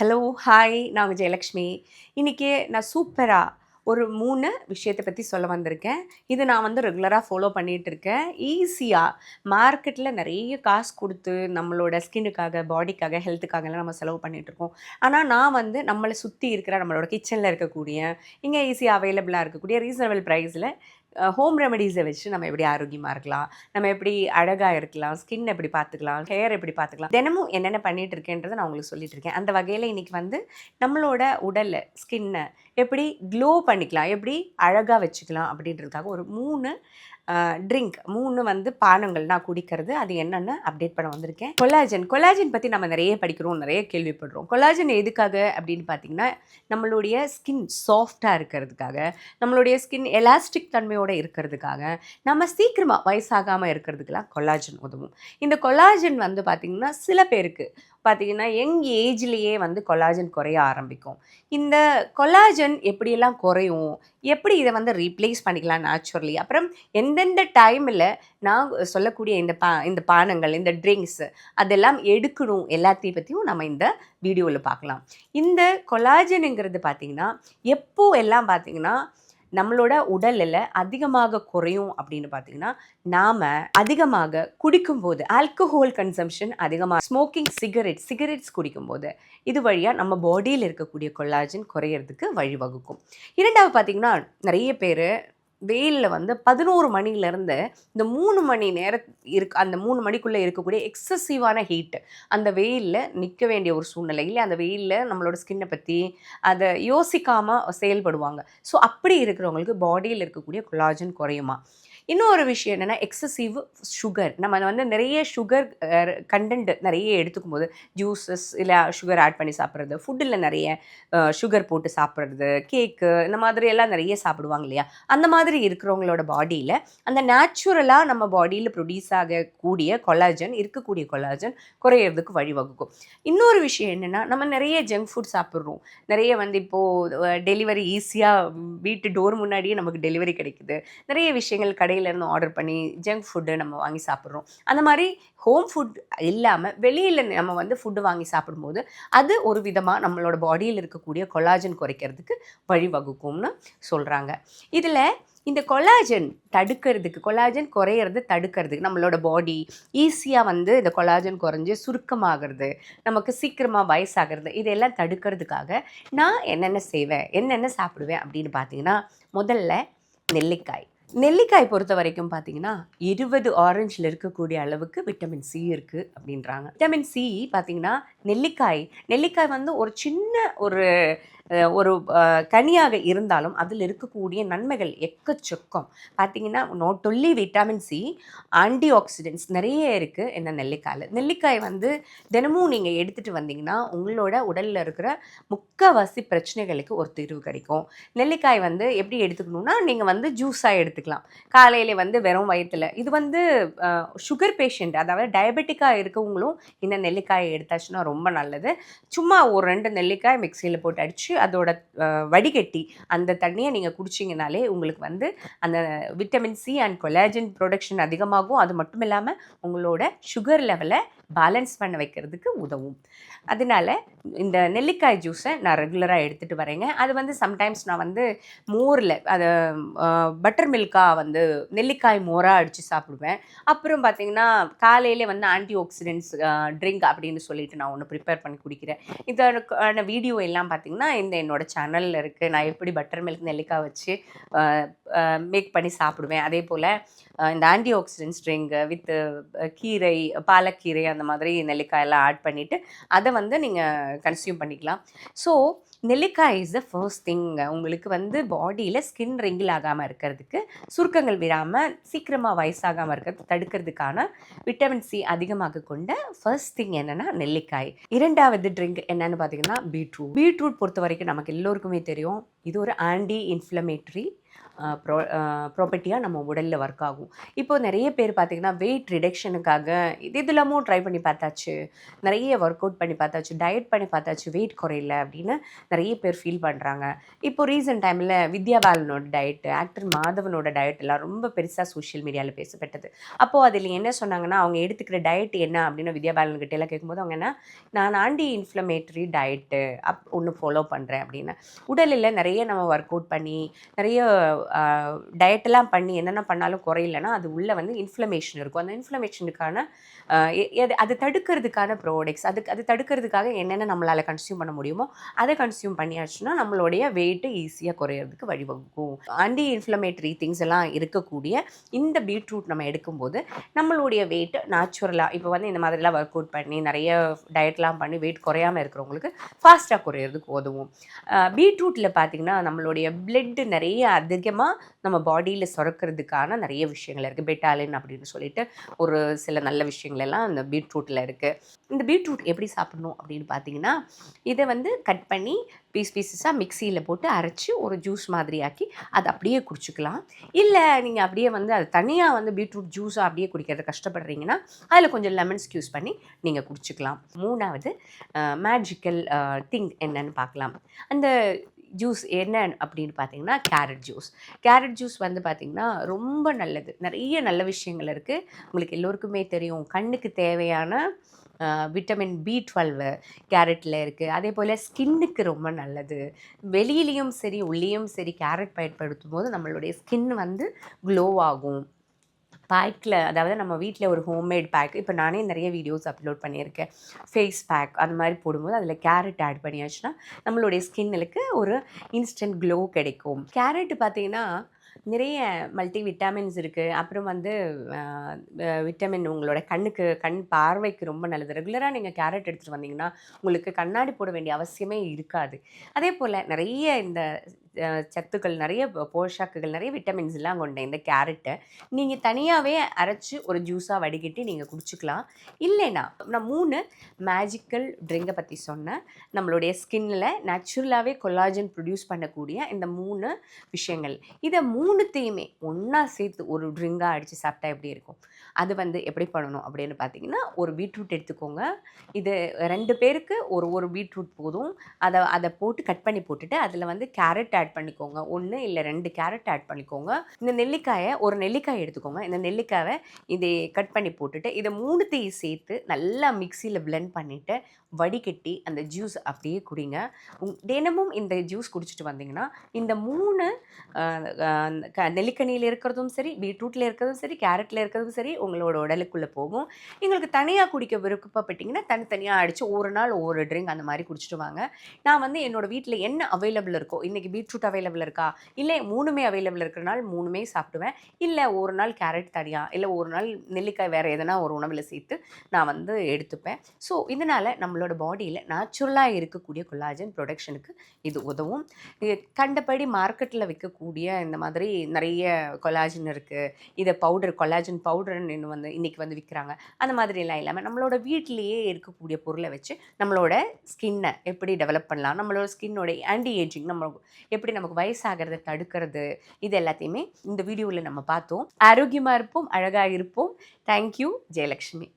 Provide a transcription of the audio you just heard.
Hello hi நான் உங்கள் ஜெயலக்ஷ்மி. இன்றைக்கி நான் சூப்பராக ஒரு மூணு விஷயத்தை பற்றி சொல்ல வந்திருக்கேன். இது நான் வந்து ரெகுலராக ஃபாலோ பண்ணிகிட்டு இருக்கேன். ஈஸியாக மார்க்கெட்டில் நிறைய காசு கொடுத்து நம்மளோட ஸ்கின்னுக்காக பாடிக்காக ஹெல்த்துக்காகலாம் நம்ம செலவு பண்ணிகிட்டு இருக்கோம். ஆனால் நான் வந்து நம்மளை சுற்றி இருக்கிற நம்மளோட கிச்சனில் இருக்கக்கூடிய இங்கே ஈஸியாக அவைலபிளாக இருக்கக்கூடிய ரீசனபிள் ப்ரைஸில் ஹோம் ரெமெடிஸை வச்சு நம்ம எப்படி ஆரோக்கியமாக இருக்கலாம் நம்ம எப்படி அழகாக இருக்கலாம் ஸ்கின் எப்படி பார்த்துக்கலாம் ஹேர் எப்படி பார்த்துக்கலாம் தினமும் என்னென்ன பண்ணிகிட்டு இருக்கேன்றதை நான் உங்களுக்கு சொல்லிட்டு இருக்கேன். அந்த வகையில் இன்னைக்கு வந்து நம்மளோட உடலை ஸ்கின்னை எப்படி க்ளோ பண்ணிக்கலாம் எப்படி அழகாக வச்சுக்கலாம் அப்படின்றதுக்காக ஒரு மூணு ட்ரிங்க் மூணு வந்து பானங்கள் நான் குடிக்கிறது. அது என்னென்னு அப்டேட் பண்ண வந்திருக்கேன். கொலாஜன் கொலாஜன் பற்றி நம்ம நிறைய படிக்கிறோம் நிறைய கேள்விப்படுறோம். கொலாஜன் எதுக்காக அப்படின்னு பார்த்தீங்கன்னா நம்மளுடைய ஸ்கின் சாஃப்டாக இருக்கிறதுக்காக நம்மளுடைய ஸ்கின் எலாஸ்டிக் தன்மையோடு இருக்கிறதுக்காக நம்ம சீக்கிரமாக வயசாகாமல் இருக்கிறதுக்கெல்லாம் கொலாஜன் உதவும். இந்த கொலாஜன் வந்து பார்த்திங்கன்னா சில பேருக்கு பார்த்தீங்கன்னா யங் ஏஜ்லேயே வந்து கொலாஜன் குறைய ஆரம்பிக்கும். இந்த கொலாஜன் எப்படியெல்லாம் குறையும்? எப்படி இதை வந்து ரீப்ளேஸ் பண்ணிக்கலாம் நேச்சுரலி அப்புறம் எந்தெந்த டைமில் நான் சொல்லக்கூடிய இந்த பா இந்த பானங்கள் இந்த ட்ரிங்க்ஸ் அதெல்லாம் எடுக்கணும் எல்லாத்தையும் பற்றியும் நம்ம இந்த வீடியோவில் பார்க்கலாம். இந்த கொலாஜனுங்கிறது பார்த்திங்கன்னா எப்போ எல்லாம் பார்த்திங்கன்னா நம்மளோட உடலில் அதிகமாக குறையும் அப்படின்னு பார்த்தீங்கன்னா நாம் அதிகமாக குடிக்கும்போது ஆல்கஹோல் கன்சம்ஷன் அதிகமாக ஸ்மோக்கிங் சிகரெட் சிகரெட்ஸ் குடிக்கும்போது இது வழியாக நம்ம பாடியில் இருக்கக்கூடிய கொல்லாஜன் குறையிறதுக்கு வழிவகுக்கும். இரண்டாவது பார்த்தீங்கன்னா நிறைய பேர் வெயிலில் வந்து பதினோரு மணிலேருந்து இந்த மூணு மணி நேரம் இருக்கு அந்த மூணு மணிக்குள்ளே இருக்கக்கூடிய எக்ஸசிவான ஹீட் அந்த வெயிலில் நிற்க வேண்டிய ஒரு சூழ்நிலை. இல்லை அந்த வெயிலில் நம்மளோட ஸ்கின்னை பற்றி அதை யோசிக்காமல் செயல்படுவாங்க. ஸோ அப்படி இருக்கிறவங்களுக்கு பாடியில் இருக்கக்கூடிய கொலாஜன் குறையுமா? இன்னொரு விஷயம் என்னென்னா எக்ஸசிவ் சுகர் நம்ம வந்து நிறைய சுகர் கண்டென்ட் நிறைய எடுத்துக்கும் போது ஜூஸஸ் இல்லை சுகர் ஆட் பண்ணி சாப்பிட்றது ஃபுட்டில் நிறைய சுகர் போட்டு சாப்பிட்றது கேக்கு இந்த மாதிரி எல்லாம் நிறைய சாப்பிடுவாங்க இல்லையா? அந்த மாதிரி இருக்கிறவங்களோட பாடியில் அந்த நேச்சுரலாக நம்ம பாடியில் ப்ரொடியூஸ் ஆகக்கூடிய கொலாஜன் இருக்கக்கூடிய கொலாஜன் குறையிறதுக்கு வழிவகுக்கும். இன்னொரு விஷயம் என்னென்னா நம்ம நிறைய ஜங்க் ஃபுட் சாப்பிட்றோம். நிறைய வந்து இப்போது டெலிவரி ஈஸியாக வீட்டு டோர் முன்னாடியே நமக்கு டெலிவரி கிடைக்குது. நிறைய விஷயங்கள் கடையில் இருந்து ஆர்டர் பண்ணி ஜங்க் ஃபுட்டு நம்ம வாங்கி சாப்பிட்றோம். அந்த மாதிரி ஹோம் ஃபுட் இல்லாமல் வெளியில் நம்ம வந்து ஃபுட்டு வாங்கி சாப்பிடும்போது அது ஒரு விதமாக நம்மளோட பாடியில் இருக்கக்கூடிய கொலாஜன் குறைக்கிறதுக்கு வழிவகுக்கும்னு சொல்கிறாங்க இதில் இந்த கொலாஜன் தடுக்கிறதுக்கு கொலாஜன் குறையிறது தடுக்கிறதுக்கு நம்மளோட பாடி ஈஸியாக வந்து இந்த கொலாஜன் குறைஞ்சி சுருக்கமாகிறது நமக்கு சீக்கிரமாக வயசாகிறது இதெல்லாம் தடுக்கிறதுக்காக நான் என்னென்ன செய்வேன் என்னென்ன சாப்பிடுவேன் அப்படின்னு பார்த்தீங்கன்னா முதல்ல நெல்லிக்காய். நெல்லிக்காய் பொறுத்த வரைக்கும் பார்த்தீங்கன்னா இருபது ஆரஞ்சில் இருக்கக்கூடிய அளவுக்கு விட்டமின் சி இருக்குது அப்படின்றாங்க. விட்டமின் சி பார்த்தீங்கன்னா நெல்லிக்காய். நெல்லிக்காய் வந்து ஒரு சின்ன ஒரு ஒரு கனியாக இருந்தாலும் அதில் இருக்கக்கூடிய நன்மைகள் எக்கச்சொக்கம். பார்த்தீங்கன்னா not only vitamin C antioxidants நிறைய இருக்குது இந்த நெல்லிக்காயில். நெல்லிக்காய் வந்து தினமும் நீங்கள் எடுத்துகிட்டு வந்தீங்கன்னா உங்களோட உடலில் இருக்கிற முக்கவாசி பிரச்சனைகளுக்கு ஒரு தீர்வு கிடைக்கும். நெல்லிக்காய் வந்து எப்படி எடுத்துக்கணுன்னா நீங்கள் வந்து ஜூஸாக எடுத்துக்கலாம். காலையில் வந்து வெறும் வயிற்றில் இது வந்து சுகர் பேஷண்ட் அதாவது டயபெட்டிக்காக இருக்கவங்களும் இந்த நெல்லிக்காயை எடுத்தாச்சுன்னா ரொம்ப நல்லது. சும்மா ஒரு ரெண்டு நெல்லிக்காய் மிக்சியில் போட்டு அடித்து அதோட வடிகட்டி அந்த தண்ணியை நீங்கள் குடிச்சிங்கனாலே உங்களுக்கு வந்து அந்த vitamin C and collagen production அதிகமாகும். அது மட்டும் இல்லாமல் உங்களோட சுகர் லெவலை பேலன்ஸ் பண்ண வைக்கிறதுக்கு உதவும். அதனால இந்த நெல்லிக்காய் ஜூஸை நான் ரெகுலராக எடுத்துகிட்டு வரேங்க. அது வந்து சம்டைம்ஸ் நான் வந்து மோரில் அதை பட்டர் மில்காக வந்து நெல்லிக்காய் மோராக அடித்து சாப்பிடுவேன். அப்புறம் பார்த்திங்கன்னா காலையிலே வந்து ஆன்டி ஆக்சிடென்ட்ஸ் ட்ரிங்க் அப்படின்னு சொல்லிட்டு நான் ஒன்று ப்ரிப்பேர் பண்ணி குடிக்கிறேன். இதற்கான வீடியோ எல்லாம் பார்த்திங்கன்னா இந்த என்னோடய சேனலில் இருக்குது நான் எப்படி பட்டர் மில்க் நெல்லிக்காய் வச்சு மேக் பண்ணி சாப்பிடுவேன். அதே போல் இந்த ஆன்டி ஆக்சிடென்ட்ஸ் ட்ரிங்க் வித் கீரை பாலக்கீரை அந்த அந்த மாதிரி நெல்லிக்காயெல்லாம் ஆட் பண்ணிவிட்டு அதை வந்து நீங்கள் கன்சியூம் பண்ணிக்கலாம். ஸோ நெல்லிக்காய் இஸ் த ஃபர்ஸ்ட் திங் உங்களுக்கு வந்து பாடியில் ஸ்கின் ரிங்கில் ஆகாமல் இருக்கிறதுக்கு சுருக்கங்கள் விடாமல் சீக்கிரமாக வயசாகாமல் இருக்கிறது தடுக்கிறதுக்கான விட்டமின் சி அதிகமாக கொண்ட ஃபர்ஸ்ட் திங் என்னென்னா நெல்லிக்காய். இரண்டாவது ட்ரிங்க் என்னென்னு பார்த்தீங்கன்னா பீட்ரூட் பீட்ரூட் பொறுத்த வரைக்கும் நமக்கு எல்லோருக்குமே தெரியும். இது ஒரு ஆன்டி இன்ஃப்ளமேட்ரி ப்ரோ ப்ராப்பர்ட்டியாக நம்ம உடலில் ஒர்க் ஆகும். இப்போ நிறைய பேர் பார்த்திங்கன்னா வெயிட் ரிடக்ஷனுக்காக இது இது இல்லாமல் ட்ரை பண்ணி பார்த்தாச்சு. நிறைய ஒர்க் அவுட் பண்ணி பார்த்தாச்சு. டயட் பண்ணி பார்த்தாச்சு. வெயிட் குறையல அப்படின்னு நிறைய பேர் ஃபீல் பண்ணுறாங்க இப்போ ரீசெண்ட் டைமில் வித்யா பாலனோட டயட்டு ஆக்டர் மாதவனோட டயட் எல்லாம் ரொம்ப பெருசாக சோஷியல் மீடியாவில் பேசப்பட்டது. அப்போது அதில் என்ன சொன்னாங்கன்னா அவங்க எடுத்துக்கிற டயட் என்ன அப்படின்னு வித்யா பாலன் எல்லாம் கேட்கும்போது அவங்க என்ன நான் ஆண்டி இன்ஃப்ளமேட்டரி டயட்டு அப் ஒன்று ஃபாலோ பண்ணுறேன் அப்படின்னு. உடலில் நிறைய நிறைய நம்ம ஒர்க் அவுட் பண்ணி நிறைய டயட்டெல்லாம் பண்ணி என்னென்ன பண்ணாலும் குறையலன்னா அது உள்ளே வந்து இன்ஃப்ளமேஷன் இருக்கும். அந்த இன்ஃப்ளமேஷனுக்கான அது தடுக்கிறதுக்கான ப்ரோடக்ட்ஸ் அதுக்கு அது தடுக்கிறதுக்காக என்னென்ன நம்மளால் கன்சியூம் பண்ண முடியுமோ அதை கன்சியூம் பண்ணியாச்சுன்னா நம்மளுடைய வெயிட்டு ஈஸியாக குறையிறதுக்கு வழிவகுக்கும். ஆன்டி இன்ஃப்ளமேட்டரி திங்ஸ் எல்லாம் இருக்கக்கூடிய இந்த பீட்ரூட் நம்ம எடுக்கும்போது நம்மளுடைய வெயிட் நேச்சுரலாக இப்போ வந்து இந்த மாதிரிலாம் ஒர்க் அவுட் பண்ணி நிறைய டயட்லாம் பண்ணி வெயிட் குறையாமல் இருக்கிறவங்களுக்கு ஃபாஸ்ட்டாக குறையிறதுக்கு உதவும். பீட்ரூட்டில் பார்த்திங்கன்னா நம்மளுடைய பிளட்டு நிறைய அதிகமாக நம்ம பாடியில் சுரக்கிறதுக்கான நிறைய விஷயங்கள் இருக்குது பெட்டாலின் அப்படின்னு சொல்லிட்டு ஒரு சில நல்ல விஷயங்கள் எல்லாம் அந்த பீட்ரூட்டில் இருக்குது இந்த பீட்ரூட் எப்படி சாப்பிடணும் அப்படின்னு பார்த்தீங்கன்னா இதை வந்து கட் பண்ணி பீஸ் பீசஸாக மிக்சியில் போட்டு அரைச்சி ஒரு ஜூஸ் மாதிரி ஆக்கி அதை அப்படியே குடிச்சிக்கலாம். இல்லை நீங்கள் அப்படியே வந்து அது தனியாக வந்து பீட்ரூட் ஜூஸாக அப்படியே குடிக்கிறது கஷ்டப்படுறீங்கன்னா அதில் கொஞ்சம் லெமன் ஸ்க்யூஸ் பண்ணி நீங்கள் குடிச்சிக்கலாம். மூணாவது மேஜிக்கல் திங் என்னன்னு பார்க்கலாம் அந்த ஜூஸ் என்ன அப்படின்னு பார்த்தீங்கன்னா கேரட் ஜூஸ். கேரட் ஜூஸ் வந்து பார்த்திங்கன்னா ரொம்ப நல்லது. நிறைய நல்ல விஷயங்கள் இருக்குது உங்களுக்கு எல்லோருக்குமே தெரியும். கண்ணுக்கு தேவையான விட்டமின் பி டுவெல்வு கேரட்டில் இருக்குது அதே போல் ஸ்கின்னுக்கு ரொம்ப நல்லது. வெளியிலையும் சரி உள்ளேயும் சரி கேரட் பயன்படுத்தும் போது நம்மளுடைய ஸ்கின் வந்து க்ளோ ஆகும். பேக்கில் அதாவது நம்ம வீட்டில் ஒரு ஹோம்மேட் பேக் இப்போ நானே நிறைய வீடியோஸ் அப்லோட் பண்ணியிருக்கேன். ஃபேஸ் பேக் அந்த மாதிரி போடும்போது அதில் கேரட் ஆட் பண்ணியாச்சுன்னா நம்மளுடைய ஸ்கின்னுக்கு ஒரு இன்ஸ்டன்ட் க்ளோ கிடைக்கும். கேரட் பார்த்திங்கன்னா நிறைய மல்டி விட்டாமின்ஸ் இருக்குது அப்புறம் வந்து விட்டமின் உங்களோட கண்ணுக்கு கண் பார்வைக்கு ரொம்ப நல்லது. ரெகுலராக நீங்கள் கேரட் எடுத்துகிட்டு வந்தீங்கன்னா உங்களுக்கு கண்ணாடி போட வேண்டிய அவசியமே இருக்காது. அதே போல் நிறைய இந்த சத்துக்கள் நிறைய போஷாக்குகள் நிறைய விட்டமின்ஸ் எல்லாம் கொண்ட இந்த கேரட்டை நீங்கள் தனியாகவே அரைச்சி ஒரு ஜூஸாக வடிகட்டி நீங்கள் குடிச்சிக்கலாம். இல்லைன்னா நான் மூணு மேஜிக்கல் ட்ரிங்கை பற்றி சொன்னேன். நம்மளுடைய ஸ்கின்னில் நேச்சுரலாகவே கொலாஜன் ப்ரொடியூஸ் பண்ணக்கூடிய இந்த மூணு விஷயங்கள். இதை மூணுத்தையுமே ஒன்றா சேர்த்து ஒரு ட்ரிங்காக அடித்து சாப்பிட்டா எப்படி இருக்கும்? அது வந்து எப்படி பண்ணணும் அப்படின்னு பார்த்தீங்கன்னா ஒரு பீட்ரூட் எடுத்துக்கோங்க. இது ரெண்டு பேருக்கு ஒரு ஒரு பீட்ரூட் போதும். அதை அதை போட்டு கட் பண்ணி போட்டுட்டு அதில் வந்து கேரட் ஆட் பண்ணிக்கோங்க. ஒன்று இல்லை ரெண்டு கேரட் ஆட் பண்ணிக்கோங்க. இந்த நெல்லிக்காயை ஒரு நெல்லிக்காய் எடுத்துக்கோங்க. இந்த நெல்லிக்காயை இதை கட் பண்ணி போட்டுட்டு இதை மூணுத்தையும் சேர்த்து நல்லா மிக்சியில் பிளெண்ட் பண்ணிவிட்டு வடிகட்டி அந்த ஜூஸ் அப்படியே குடிங்க. தினமும் இந்த ஜூஸ் குடிச்சிட்டு வந்தீங்கன்னா இந்த மூணு நெல்லிக்கனியில் இருக்கிறதும் சரி பீட்ரூட்டில் இருக்கிறதும் சரி கேரட்டில் இருக்கிறதும் சரி உங்களோட உடலுக்குள்ளே போகும். எங்களுக்கு தனியாக குடிக்க விருப்பப்பட்டீங்கன்னா தனித்தனியாக அடித்து ஒரு நாள் ஒவ்வொரு ட்ரிங்க் அந்த மாதிரி குடிச்சிட்டு வாங்க. நான் வந்து என்னோடய வீட்டில் என்ன அவைலபிள் இருக்கோ இன்றைக்கி பீட்ரூட் அவைலபிள் இருக்கா? இல்லை மூணுமே அவைலபிள் இருக்கிறனால மூணுமே சாப்பிடுவேன். இல்லை ஒரு நாள் கேரட் தனியாக இல்லை ஒரு நாள் நெல்லிக்காய் வேறு எதனா ஒரு உணவில் சேர்த்து நான் வந்து எடுத்துப்பேன். ஸோ இதனால் நம்மளோட பாடியில் நேச்சுரலாக இருக்கக்கூடிய கொலாஜன் ப்ரொடக்ஷனுக்கு இது உதவும். கண்டபடி மார்க்கெட்டில் விற்கக்கூடிய இந்த மாதிரி நிறைய கொலாஜன் இருக்குது இதை பவுடர் கொலாஜன் பவுடர்னு இன்னும் வந்து இன்றைக்கி வந்து விற்கிறாங்க அந்த மாதிரிலாம் இல்லாமல் நம்மளோட வீட்டிலேயே இருக்கக்கூடிய பொருளை வச்சு நம்மளோட ஸ்கின்னை எப்படி டெவலப் பண்ணலாம் நம்மளோட ஸ்கின்னோட ஆன்டி ஏஜிங் நம்ம எப்படி நமக்கு வயசாகிறத தடுக்கிறது இது எல்லாத்தையுமே இந்த வீடியோவில் நம்ம பார்த்தோம். ஆரோக்கியமாக இருப்போம் அழகாக இருப்போம். Thank you Jayalakshmi.